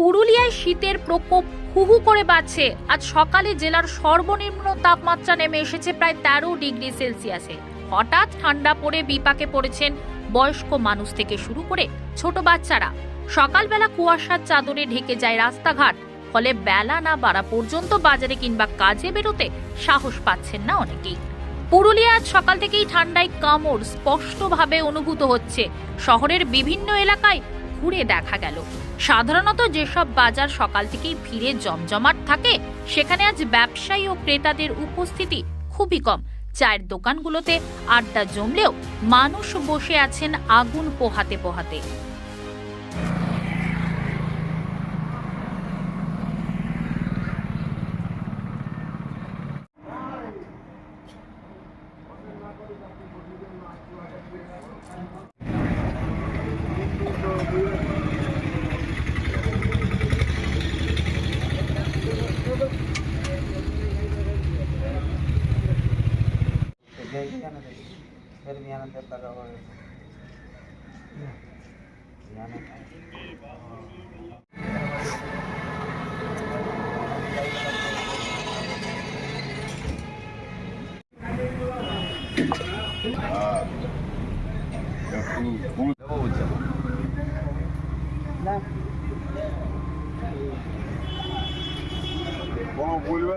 পুরুলিয়ায় শীতের প্রকোপ হুহু করে বাড়ছে। আজ সকালে জেলার সর্বনিম্ন তাপমাত্রা নেমে এসেছে প্রায় তেরো ডিগ্রি সেলসিয়াসে। হঠাৎ ঠান্ডা পড়ে বিপাকে পড়েছেন বয়স্ক মানুষ থেকে শুরু করে ছোট বাচ্চারা। সকালবেলা কুয়াশার চাদরে ঢেকে যায় রাস্তাঘাট, ফলে বেলা না বাড়া পর্যন্ত বাজারে কিংবা কাজে বেরোতে সাহস পাচ্ছেন না অনেকেই। পুরুলিয়া আজ সকাল থেকেই ঠান্ডায় কামড় স্পষ্টভাবে অনুভূত হচ্ছে। শহরের বিভিন্ন এলাকায় ঘুরে দেখা গেল। সাধারণত যেসব বাজার সকাল থেকেই ভিড়ে জমজমাট থাকে, সেখানে আজ ব্যবসায়ী ও ক্রেতাদের উপস্থিতি খুবই কম। চায়ের দোকানগুলোতে আড্ডা জমলেও মানুষ বসে আছেন আগুন পোহাতে পোহাতে। பெருமையான தகவல் Bueno, vuelve.